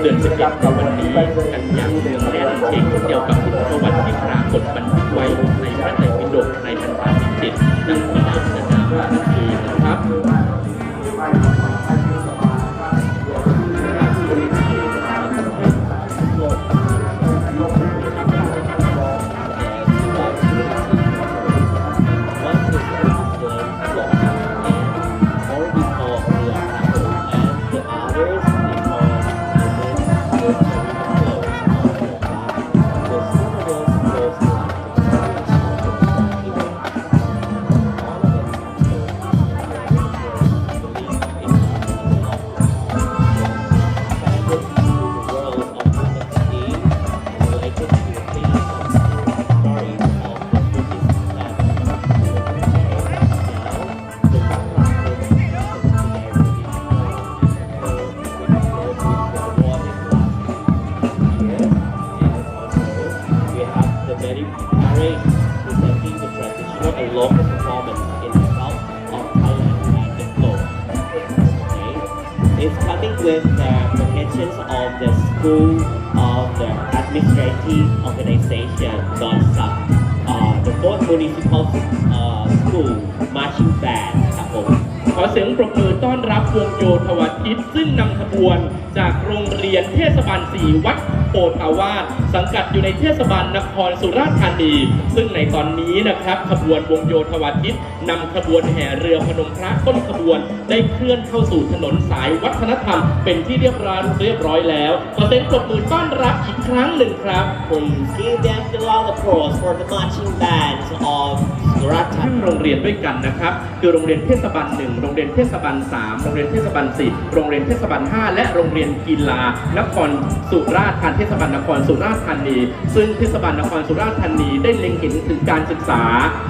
เดือนสิบเอ็ดในวันนี้กันอย่างเนื่องแน่นเช่นเดียวกับประวัติที่ปรากฏบันทึกไว้ functions of the school of the administrative organization, non stop uh, the fourth municipal uh, school marching band ครับผมขอเสียงปรบมือต้อนรับวงโยธวัทิตซึ่งนำขบวนจากโรงเรียนเทศบาลสีวัดโพธาวาสสังกัดอยู่ในเทศบาลนครสุราษฎร์ธานี ซึ่งในตอนนี้นะครับขบวนวงโยธวาทิตนำขบวนแห่เรือพนมพระต้นขบวน ได้เคลื่อนเข้าสู่ถนนสายวัฒนธรรม เป็นที่เรียบร้อยเรียบร้อยแล้วขอเสียงปรบมือต้อนรับอีกครั้งหนึ่งครับ Please give them the round of applause for the marching bands of Surat ทั้งโรงเรียนด้วยกันนะครับ คือโรงเรียนเทศบาลหนึ่งโรงเรียนเทศบาลสามโรงเรียนเทศบาลสี่โรงเรียนเทศบาลห้าและโรงเรียนกีฬานครสุราษฎร์ธานีเทศบาลนครสุราษฎร์ธานี ซึ่งเทศบาลนครสุราษฎร์ธานีได้เล็งเห็นถึงการศึกษา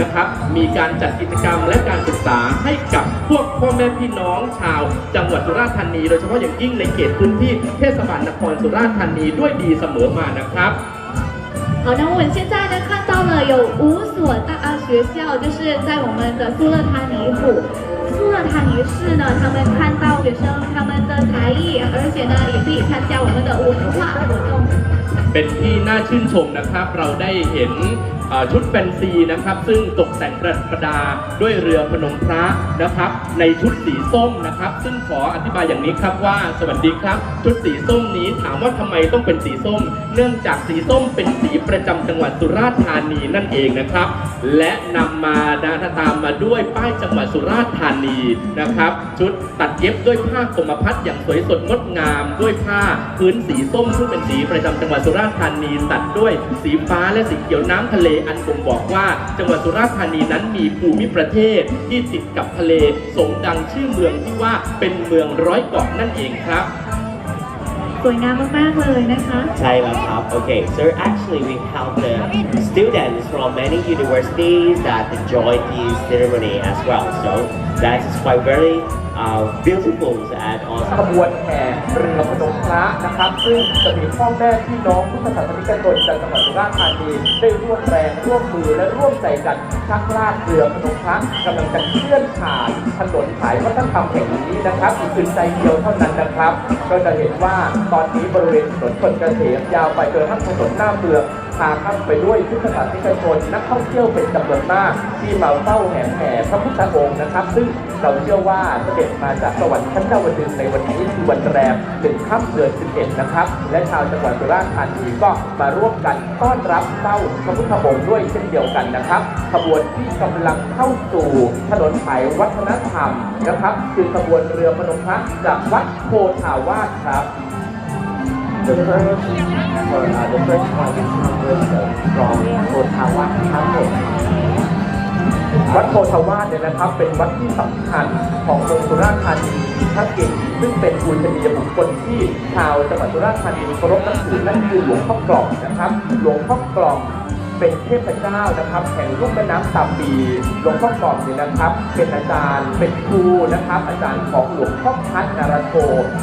นะครับ มีการจัดกิจกรรมและการศึกษาให้กับพวกพ่อแม่พี่น้องชาว จังหวัดสุราษฎร์ธานี โดยเฉพาะอย่างยิ่งในเขตพื้นที่เทศบาลนครสุราษฎร์ธานีด้วยดีเสมอมานะครับ 好，那我们现在呢看到了有五所大学校，就是在我们的苏勒塔尼府。苏勒塔尼市呢，他们看到 学生他们的才艺，而且呢也可以参加我们的文化活动。 เป็นที่น่าชื่นชมนะครับ เราได้เห็นเอ่อชุดแฟนซีนะครับ ซึ่งตกแต่งประดับประดาด้วยเรือพนมพระนะครับ ในชุดสีส้มนะครับ ซึ่งขออธิบายอย่างนี้ครับว่า สวัสดีครับ ชุดสีส้มนี้ถามว่าทำไมต้องเป็นสีส้ม เนื่องจากสีส้มเป็นสีประจำจังหวัดสุราษฎร์ธานีนั่นเองนะครับ และนำมานะตามมาด้วยป้ายจังหวัดสุราษฎร์ธานีนะครับ ชุดตัดเย็บ ด้วยผ้ากรมพัดอย่างสวยสดงดงาม ด้วยผ้าพื้นสีส้มซึ่งเป็นสีประจำจังหวัดสุราษฎร์ธานีตัดด้วยสีฟ้าและสีเขียวน้ำทะเลอันบ่งบอกว่า จังหวัดสุราษฎร์ธานีนั้นมีภูมิประเทศที่ติดกับทะเลสมดังชื่อเมืองที่ว่าเป็นเมืองร้อยเกาะนั่นเองครับสวยงามมากๆเลยนะคะใช่แล้วครับ Okay so actually we have the students from many universities that enjoy this ceremony as well so that is quite very beautiful and ข awesome บวนแห่เรือพนมพระนะครับ ซึ่งจะมีพ่อแม่พี่น้องพุทธศาสนิกชนจากจังหวัดสุราษฎร์ธานีได้ร่วมแรงร่วมมือและร่วมใจกันชักลากเรือพนมพระกำลังจะเคลื่อนผ่านถนนสายวัฒนธรรมแห่งนี้นะครับอีกอึดใจเดียวเท่านั้นนะครับ ก็จะเห็นว่าตอนนี้บริเวณถนนคนเกษมยาวไปจนทั้งถนนหน้าเมือง พาข้ามไปด้วยพุทธศาสนิกชนนักท่องเที่ยวเป็นจำนวนมากที่มาเฝ้าแห่แห่พระพุทธองค์นะครับ ซึ่งเราเชื่อว่าเสด็จมาจากสวรรค์ชั้นดาวดึงในวันนี้คือวันแรมหนึ่งค่ำเดือน11นะครับ และชาวจังหวัดสุราษฎร์ธานีก็มาร่วมกันต้อนรับเฝ้าพระพุทธองค์ด้วยเช่นเดียวกันนะครับขบวนที่กำลังเข้าสู่ถนนสายวัฒนธรรมนะครับ คือขบวนเรือพนมพระจากวัดโพธาวาสครับ The first or uh, the first one is from Ottawa Temple วัดโพธาวาสเนี่ยนะครับเป็นวัดที่สำคัญของเมืองสุราษฎร์ธานีมีพระเกศซึ่งเป็นบุญชนียบุคคลที่ชาวจังหวัดสุราษฎร์ธานีเคารพนับถือนั่นคือหลวงพ่อกล่องนะครับ หลวงพ่อกล่อง เป็นเทพเจ้านะครับแห่งลุ่มแม่น้ำตาปีหลวงพ่อกรอบเนี่ยนะครับ เป็นอาจารย์เป็นครูนะครับ อาจารย์ของหลวงพ่อพัฒนารโท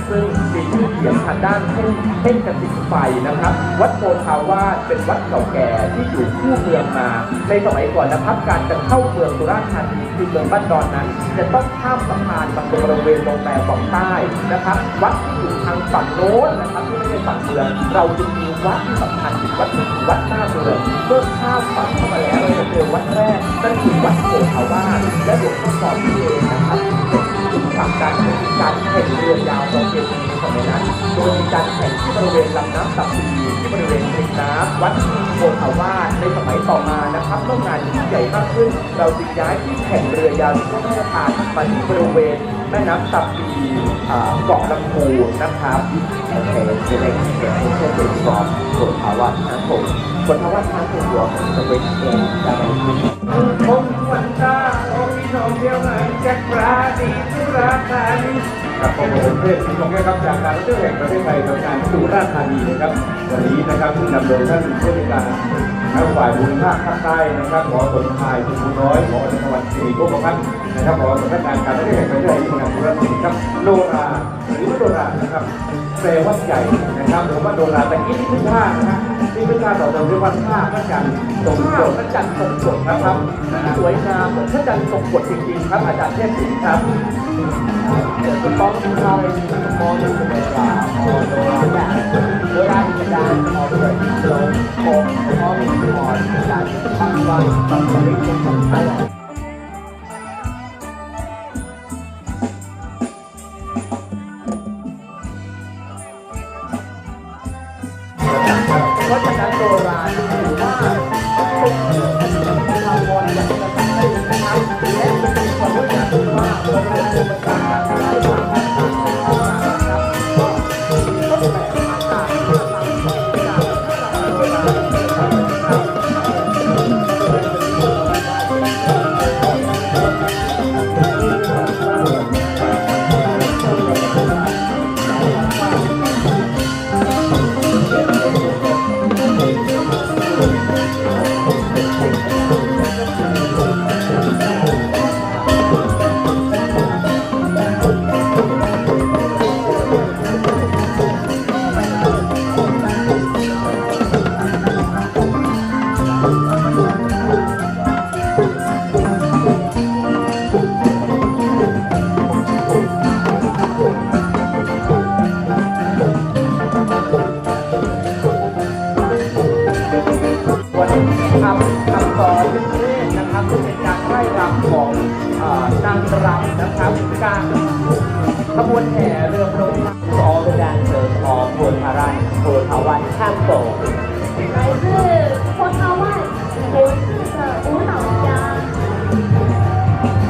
ซึ่งมีชื่อเสียงทางด้านเพ่งเพ่งกระสินไฟนะครับ วัดโพธาวาสเป็นวัดเก่าแก่ที่อยู่คู่เมืองมา ในสมัยก่อนนะครับการจะเข้าเมืองสุราษฎร์ธานีคือเมืองบ้านดอนนั้น จะต้องข้ามสะพานมาตรงบริเวณโรงแรมฝั่งใต้นะครับ วัดที่อยู่ทางฝั่งโน้นนะครับที่ไม่ใช่ฝั่งเมือง เราจึงมีวัดที่สำคัญอีกวัดหนึง วัดหน้าเมืองเมื่อข้ามฝั่งเข้ามาแล้วเราจะเจอวัดแรกนั่นคือวัดโพธาวาสและหลวงพ่อสอนนี่เองนะครับเป็นจุดผลักดันให้มีการแข่งเรือยาวประเพณีในสมัยนั้นโดยมีการแข่งที่บริเวณลำน้ำตับปีที่บริเวณริมน้ำวัดโพธาวาสในสมัยต่อมานะครับเมื่องานยิ่งใหญ่มากขึ้น เราจึงย้ายที่แข่งเรือยาวที่พระราชทานมาที่บริเวณแม่น้ำตับปี เกาะลำพูนะครับ Okay, the next step is from Kotawa Temple. Kotawa Temple was the rich in Javanese องค์วันตาองค์พี่น้องเที่ยวงานจักราดีสุราธานีกับผมเทพที่ทรงครับจากการท่องเที่ยวแห่งประเทศไทยกับการสุราธานีนะครับวันนี้นะครับซึ่งนำโดยท่านผู้ในวยการทางฝ่ายบุญภาคภาคใต้นะครับหมอสนทายคุณน้อยหมอจังหวัดศรีโกกพัฒน์ นะครับหมอสำนักงานการท่องเที่ยวแห่งประเทศไทยที่จังหวัดสุราษฎร์ธานีครับโนราหรือว่าโนรานะครับแปลว่าใหญ่นะครับผมว่าโนราแต่กี้นี่คือท่านะครับนี่คือท่าต่อเติมเรียกว่าท่าพระจันทร์ทรงข้ากรวดพระจันทร์ทรงกรดนะครับสวยงามเหมือนพระจันทร์ทรงกรดจริงๆครับอาจารย์เทพศิลป์ครับ The following flowers is the morning of the Dora or Dora dance. Dora is a dance of the slow or performing art that comes from the region of Thailand. เพ รู้จั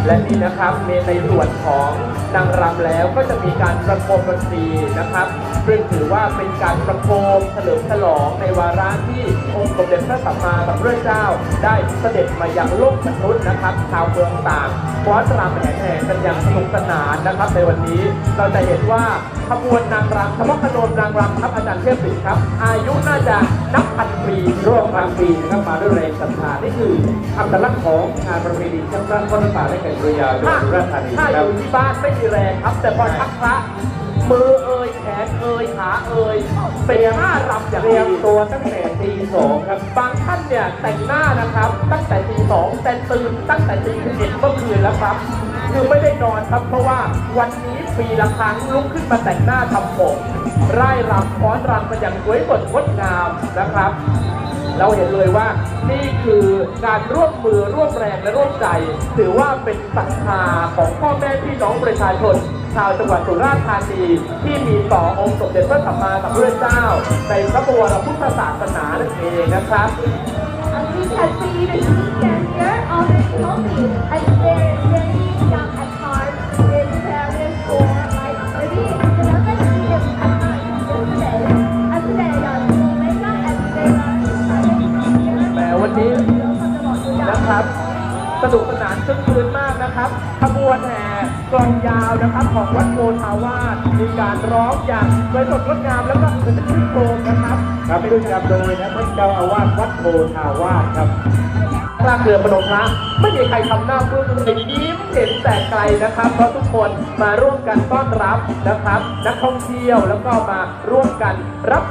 และนี่นะครับในในส่วนของนางรำแล้วก็จะมีการประโคมดนตรีนะครับ ซึ่งถือว่าเป็นการประโคมเฉลิมฉลองในวาระที่องค์สมเด็จพระสัมมาสัมพุทธเจ้า ได้เสด็จมายังโลกมนุษย์นะครับชาวเมืองต่างฟ้อนรำแห่แห่กันอย่างสนุกสนานนะครับ ในวันนี้เราจะเห็นว่าขบวนนางรำเฉพาะขนนางรำครับอาจารย์เทพศิษย์ครับ อายุน่าจะนับพันปีร่วมพันปีนะครับมาด้วยแรงศรัทธานี่คืออัตลักษณ์ของงานประเพณีชักพระข้อน้ำตาและแก่งเรือยาจังหถ้าวัดสุราชธานีถ้าอยู่ที่บ้านไม่มีแรงครับแต่พอชักพระ มือเอ่ยแขนเอ่ยขาเอ่ยเป็นท่ารำอย่างเตรียมตัวตั้งแต่ตีสองครับบางท่านเนี่ยแต่งหน้านะครับ ตั้งแต่ตีสองแต่ตื่นตั้งแต่ตีสิบเอ็ดเมื่อคืนแล้วครับคือไม่ได้นอนครับเพราะว่าวันนี้ปีละครั้งลุกขึ้นมาแต่งหน้าทำผมไร่รำฟ้อนรำกันอย่างสวยสดงดงามนะครับ เราเห็นเลยว่านี่คือการร่วมมือร่วมแรงและร่วมใจ ถือว่าเป็นศรัทธาของพ่อแม่พี่น้องประชาชน ชาวจังหวัดสุราษฎร์ธานีที่มีต่อองค์สมเด็จพระสัมมาสัมพุทธเจ้า ในพระบรพุทธศาสนานั่นเองนะครับ we can see, the students here are very healthy and their สนุกสนานคึกคืนมากนะครับ ขบวนแห่กลองยาวนะครับ ของวัดโพธาวาสมีการร้องอย่างสวยสดงดงามแล้วก็เป็นชื่นโครงนะครับครับด้วยนำโดยนะท่านเจ้าอาวาสวัดโพธาวาสครับกลางเรือพนมพระไม่มีใครทำหน้าบึ้งเลยยิ้มเห็นแต่ไกลนะครับ เพราะทุกคนมาร่วมกันต้อนรับนะครับ นักท่องเที่ยวแล้วก็มาร่วมกันรับ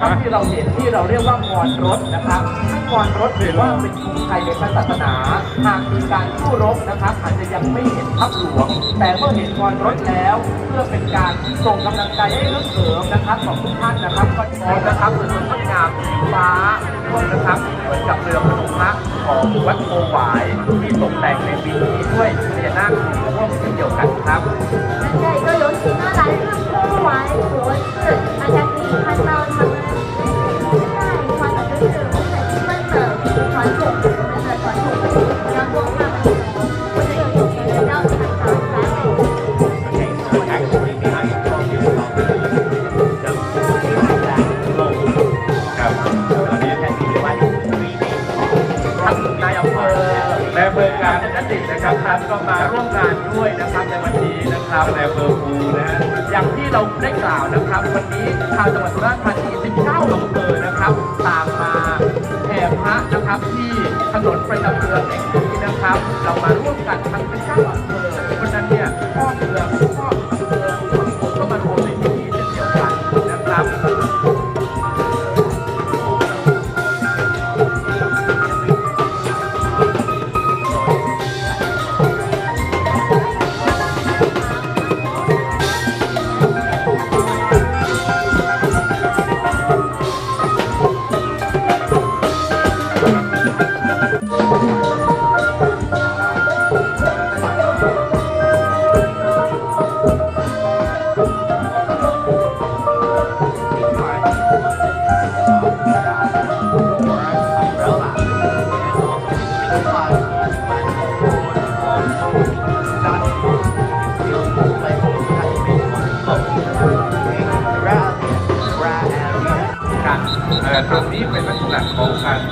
ครับที่เราเห็นที่เราเรียกว่ามอนรถนะครับมอนรถถือว่าเป็นธงชัยในพระศาสนา หากมีการสู้รบนะครับอาจจะยังไม่เห็นทัพหลวง แต่เมื่อเห็นมอนรถแล้ว เพื่อเป็นการส่งกำลังใจให้รึกเสริมนะครับของทุกท่านนะครับก็มองนะครับสวยสดงดงามฟ้าด้วยนะครับเหมือนกับเรือพระพระของวัดโพหวายที่ตกแต่งในปีนี้ด้วยพญานาคสีม่วงเช่นเดียวกันครับ นะครับก็มาร่วมงานด้วยนะครับในวันนี้นะครับในอำเภอภูนะฮะอย่างที่เราได้กล่าวนะครับ วันนี้ชาวจังหวัดสุราษฎร์ธานี19อำเภอนะครับตามมาแห่พระนะครับที่ถนนประจำเมืองแห่งนี้นะครับ เรามาร่วมกันทั้ง19อำเภอ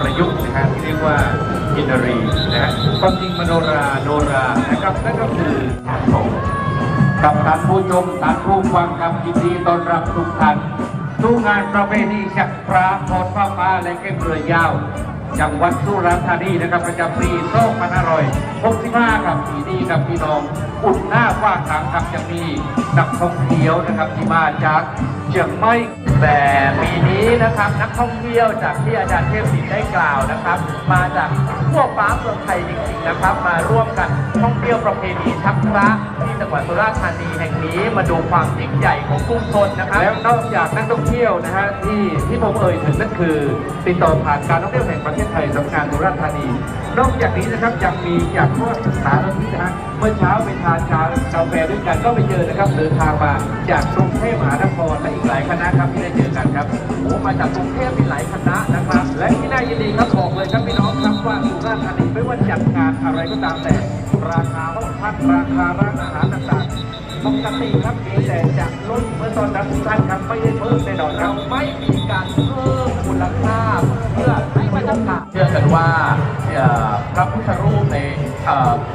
ประยุกต์นะฮะที่เรียกว่ากินรีนะฮะความจริงมโนราโนรานะครับนั่นก็คือการส่งกับท่านผู้ชมท่านผู้ฟังครับยินดีต้อนรับทุกท่านสู่งานประเพณีชักพระโทอดฟ้าฟ้าและเก็บเรือยาวจังหวัดสุราษฎร์ธานีนะครับประจำปี2565ครับปีนี้ครับพี่น้องอุ่นหน้าฟ้าขังครับจะมีนักท่องเที่ยวนะครับที่มาจากเชียงใหม่ แต่ปีนี้นะครับนักท่องเที่ยวจากที่อาจารย์เทพศิลป์ได้กล่าวนะครับ มาจากทั่วฟ้าเมืองไทยจริงๆนะครับ มาร่วมกันท่องเที่ยวประเพณีชักพระที่จังหวัดสุราษฎร์ธานีแห่งนี้มาดูความยิ่งใหญ่ของชุมชนนะครับ แล้วนอกจากนักท่องเที่ยวนะฮะที่ที่ผมเอ่ยถึงนั่นคือ ติดต่อผ่านการท่องเที่ยวแห่งประเทศไทยสำนักงานสุราษฎร์ธานี นอกจากนี้นะครับยังมีจากทั่วสารทิศนะฮะเมื่อเช้าไปทานชากาแฟด้วยกันก็ไปเจอนะครับเดินทางมาจากกรุงเทพมหานครและอีกหลายคณะครับที่ได้เจอกันครับโอ้มาจากกรุงเทพมีหลายคณะนะครับ และที่น่ายินดีครับบอกเลยครับพี่น้องครับว่าสุราษฎร์ธานีไม่ว่าจัดงานอะไรก็ตามแต่ ราคาห้องพักราคาร้านอาหารต่างๆปกติครับมีแต่จะลดเมื่อตอนรับทุกท่านครับไม่ได้เพิ่มแน่นอนเราไม่มีการเพิ่มมูลค่าเพื่อ เชื่อกันว่าพระพุทธรูปใน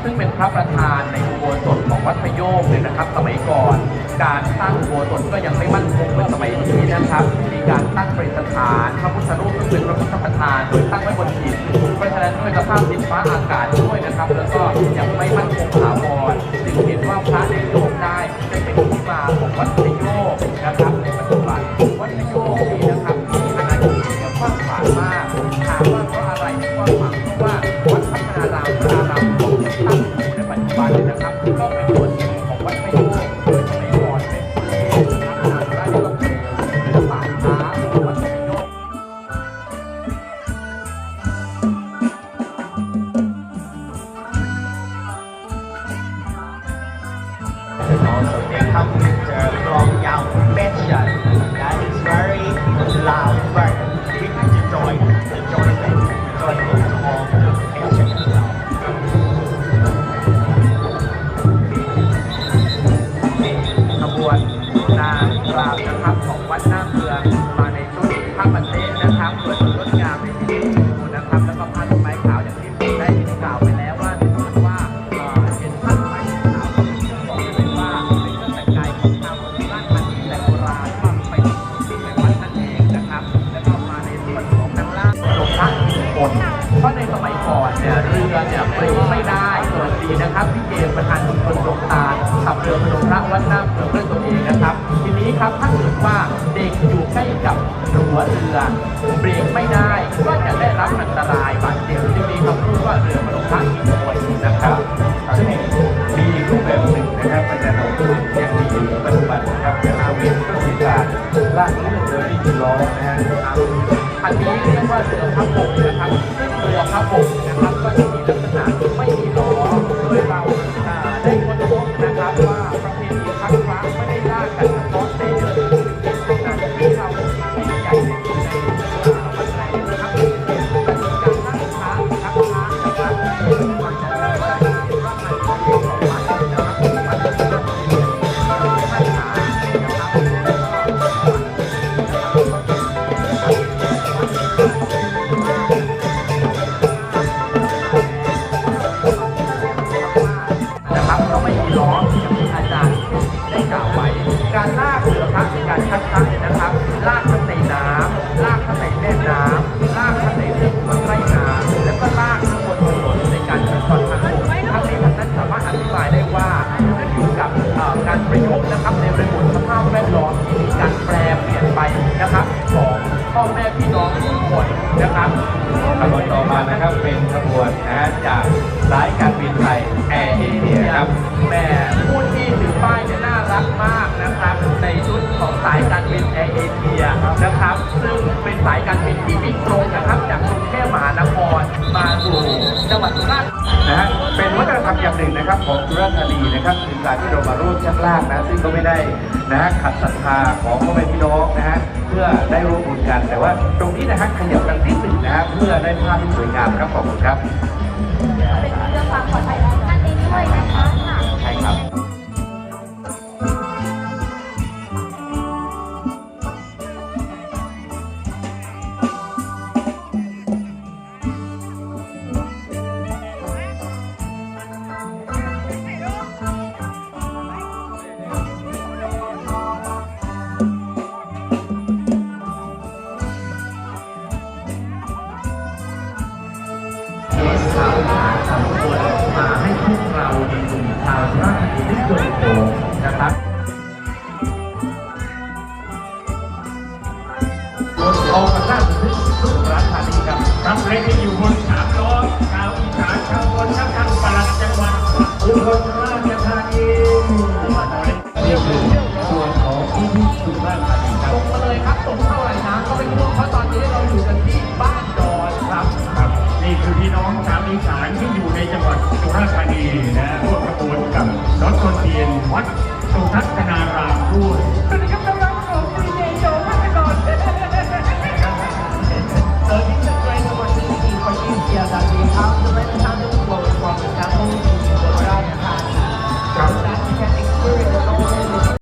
ซึ่งเป็นพระประธานในอุโบสถของวัดพโยกเนี่ยนะครับ สมัยก่อน การสร้างอุโบสถก็ยังไม่มั่นคงเหมือนสมัยนี้นะครับ มีการตั้งประดิษฐานพระพุทธรูปซึ่งเป็นพระพุทธประธานโดยตั้งไว้บนหินเพราะฉะนั้นด้วยสภาพดินฟ้าอากาศด้วยนะครับ แล้วก็ยังไม่มั่นคงถาวร คนเพราะในสมัยก่อนเนี่ยเรือเนี่ยเบรกไม่ได้สวัสดีนะครับพี่เกมประธานชุมชนดงตาขับเรือพนมพระวัดหน้าเรือด้วยตัวเองนะครับ ทีนี้ครับถ้าเกิดว่าเด็กอยู่ใกล้กับหัวเรือเบรกไม่ได้ก็จะได้รับอันตรายบาดเจ็บจึงมีคำพูดว่าเรือพนมพระอินทร์คนนะครับซึ่งมีอีรูปแบบหนึ่งนะครับอาจารย์เราพูดอย่างมีอยู่ปัจจุบันนะครับอย่าเราเป็นเครื่องสื่อสารลากเลื่อนโดยที่มีล้อนะฮะ อันนี้เรียกว่าเสือพระบกนะครับซึ่งเรือพระบกนะครับก็จะมีลักษณะ นะครับ ซึ่งเป็นสายการบินที่บินตรงนะครับจากกรุงเทพมหานครมาสู่จังหวัดสุราษฎร์นะฮะเป็นวัฒนธรรมอย่างหนึ่งนะครับของสุราษฎร์ธานีนะครับคือการที่เรามาร่วมชักลากนะซึ่งก็ไม่ได้นะฮะขัดศรัทธาของพ่อแม่พี่น้องนะฮะเพื่อได้ร่วมบุญกันแต่ว่าตรงนี้นะฮะขยับกันนิดหนึ่งนะฮะเพื่อได้ภาพที่สวยงามครับขอบคุณครับ คนราชธานีนี่คือส่วนของที่ที่สุราษฎร์ธานีครับตรงมาเลยครับตรงเท่าไหร่นะก็ไม่รู้เพาะตอนนี้เราอยู่กันที่บ้านดอนครับครับ นี่คือพี่น้องชาวอีสานที่อยู่ในจังหวัดสุราษฎร์ธานีนะร่วมขปูนกับรถคนเทียนวัดสุทัศนารามด้วย